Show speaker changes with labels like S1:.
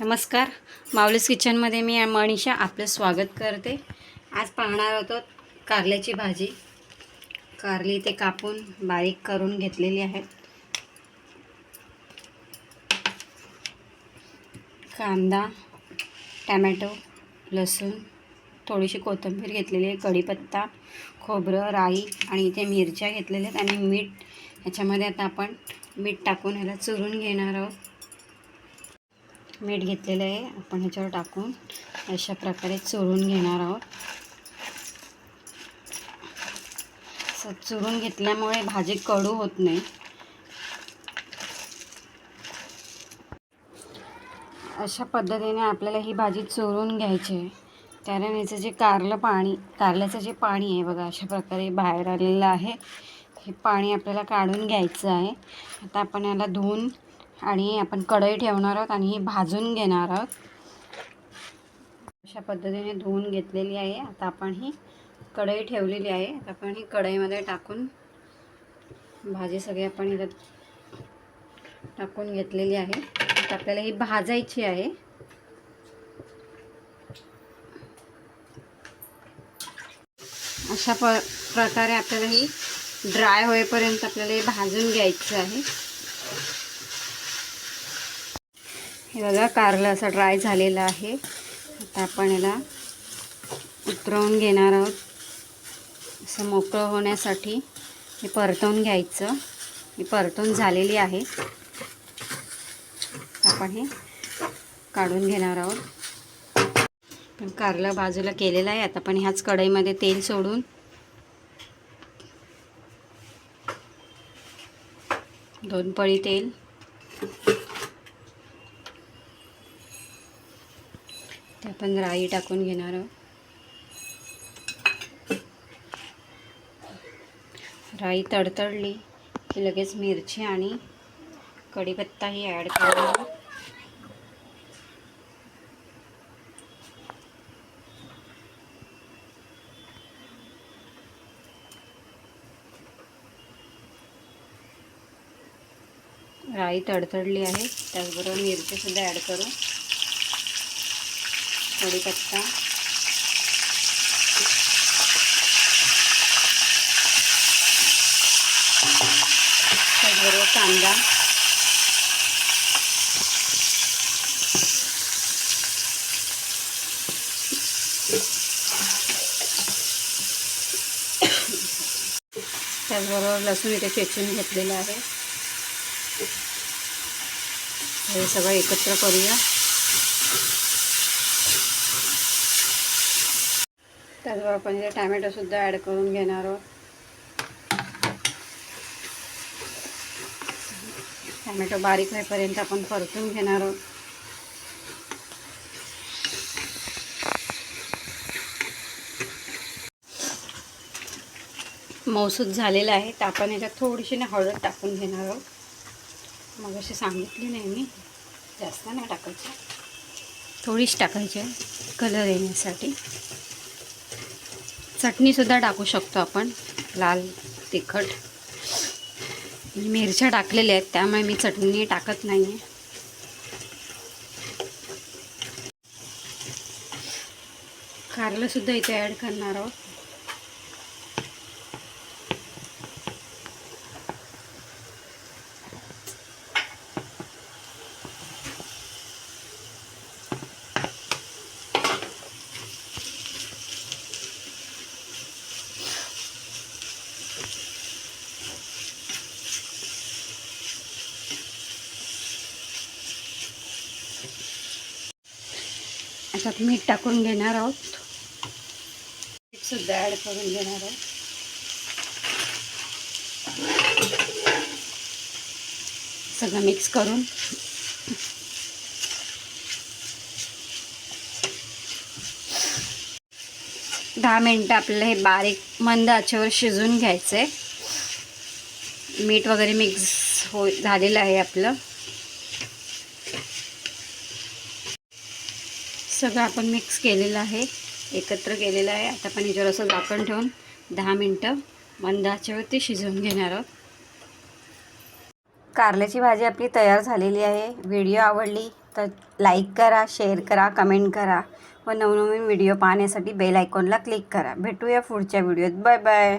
S1: नमस्कार. माऊलीस किचनमध्ये मी मनीषा आपलं स्वागत करते. आज पाहणार होतो कारल्याची भाजी. कारली ते कापून बारीक करून घेतलेली आहे. कांदा टॅमॅटो लसूण थोडीशी कोथिंबीर घेतलेली आहे कढीपत्ता खोबरं राई आणि इथे मिरच्या घेतलेल्या आहेत आणि मीठ. ह्याच्यामध्ये आता आपण मीठ टाकून ह्याला चुरून घेणार आहोत. मीठ घेतलेलं आहे. आपण ह्याच्यावर टाकून अशा प्रकारे चोळून घेणार आहोत. असं चुरून घेतल्यामुळे भाजी कडू होत नाही. अशा पद्धतीने आपल्याला ही भाजी चोरून घ्यायची आहे. कारण याचं जे कारलं पाणी कारल्याचं जे पाणी आहे बघा अशा प्रकारे बाहेर आलेलं आहे. हे पाणी आपल्याला काढून घ्यायचं आहे. आता आपण याला धुवून आणि आपण कढई ठेवणार आहोत आणि ही भाजून घेणार आहोत. अशा पद्धतीने धुवून घेतलेली आहे. आता आपण ही कढई ठेवलेली आहे. आता आपण ही कढईमध्ये टाकून भाजी सगळी आपण इथं टाकून घेतलेली आहे. आता आपल्याला ही भाजायची आहे. अशा प प्रकारे आपल्याला ही ड्राय होईपर्यंत आपल्याला हे भाजून घ्यायचं आहे. हे बघा कारलं असं ड्राय झालेलं आहे. आता आपण याला उतरवून घेणार आहोत. असं मोकळं होण्यासाठी हे परतवून घ्यायचं. ही परतवून झालेली आहे. आपण हे काढून घेणार आहोत. पण कारलं बाजूला केलेलं आहे. आता पण ह्याच कढईमध्ये तेल सोडून दोन पळी तेल आपण राई टाकून घेणार आहोत. राई तडतडली की लगेच मिरची आणि कढीपत्ताही ॲड करणार राई तडतडली आहे त्याचबरोबर मिरचीसुद्धा ॲड करू. कढीपत्ता. त्याचबरोबर कांदा. त्याचबरोबर लसूण इथे चेचून घेतलेलं आहे. हे सगळं एकत्र करूया. त्याचबरोबर आपण इथे टॅमॅटोसुद्धा ॲड करून घेणार आहोत. टॅमॅटो बारीक होईपर्यंत आपण परतून घेणार आहोत. मौसूद झालेला आहे. तर आपण याच्यात थोडीशी ना हळद टाकून घेणार आहोत. मग अशी सांगितली नाही मी. जास्त नाही टाकायची. थोडीच टाकायची आहे. कलर येण्यासाठी. चटणीसुद्धा टाकू शकतो आपण. लाल तिखट. मिरच्या टाकलेल्या आहेत त्यामुळे मी चटणी टाकत नाही आहे कारलंसुद्धा इथे ॲड करणार आहोत. आता मीठ टाकून घेणार आहोत. मीठसुद्धा ॲड करून घेणार आहोत. सगळं मिक्स करून. दहा मिनटं आपलं हे बारीक मंद आचेवर शिजून घ्यायचं आहे मीठ वगैरे मिक्स हो झालेलं आहे आपलं. सगळं आपण मिक्स केलेलं आहे. एकत्र केलेलं आहे. आता आपण याच्यावर असं झाकण ठेवून दहा मिनटं मंदाच्यावरती शिजवून घेणार आहोत. कारल्याची भाजी आपली तयार झालेली आहे. व्हिडिओ आवडली तर लाईक करा शेअर करा कमेंट करा व नवनवीन व्हिडिओ पाहण्यासाठी बेल आयकॉनला क्लिक करा. भेटूया पुढच्या व्हिडिओत. Bye bye.